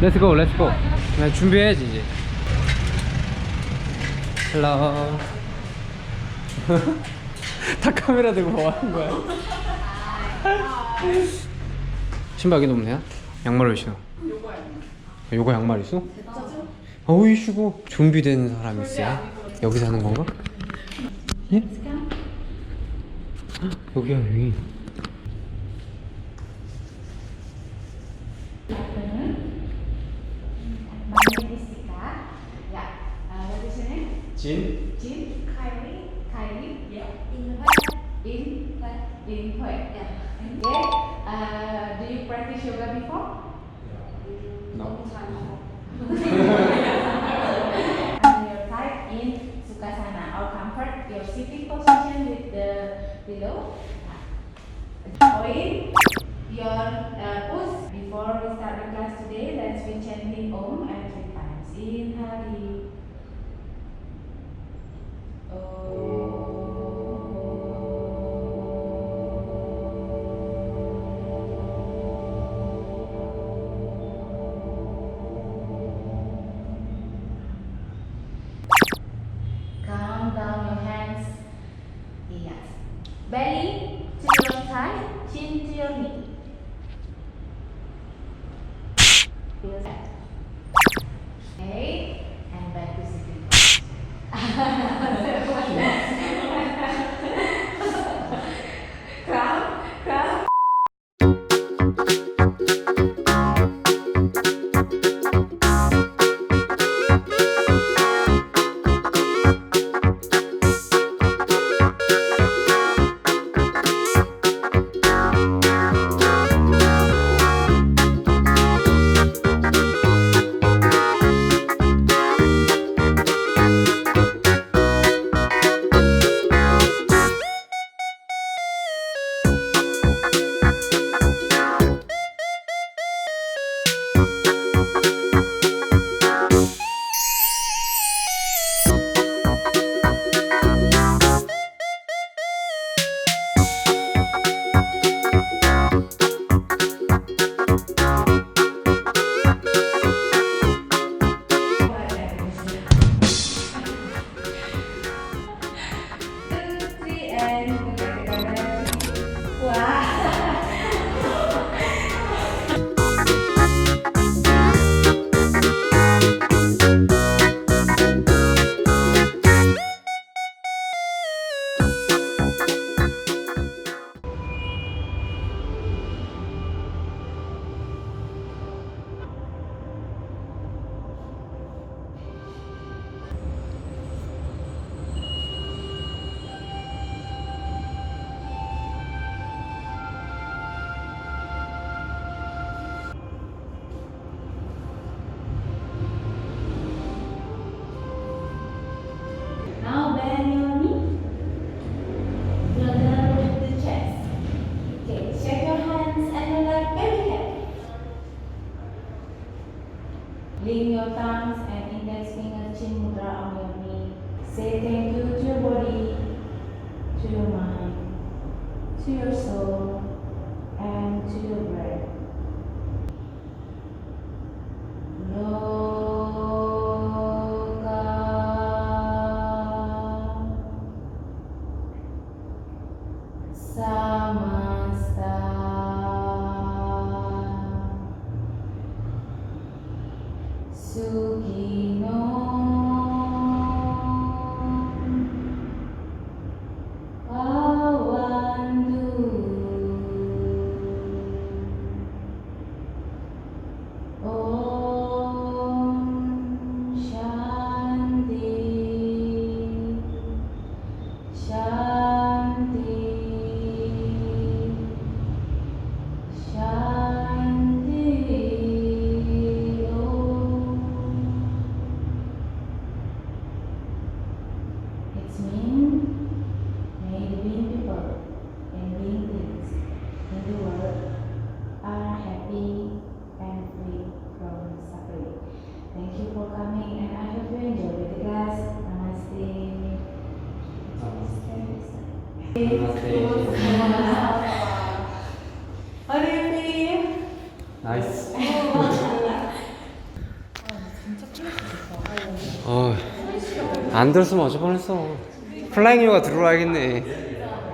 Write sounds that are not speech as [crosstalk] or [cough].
렛츠고 렛츠고 나 준비해야지 이제 헬로 [laughs] 다 카메라 들고 뭐 하는 거야 [laughs] 신발 여기 높네요 양말을 신어 요거 양말 있어? 어이씨고 준비된 사람 있어요? 여기서 하는 건가? 예? 헉, 여기야 여기 Jin. Jin. Kylie. Kylie. Yeah. Inhal. Inhal. Inhal. Yeah. Yeah. Uh, do you practice yoga before? Yeah. No. Long [laughs] time. videos. And index finger chin mudra on your knee. Say thank you to your body, to your mind, to your soul, and to your breath. 月の 어린이. 나이스. 어, 안 들었으면 어쩔 뻔했어. 플라잉 요가 들어와야겠네.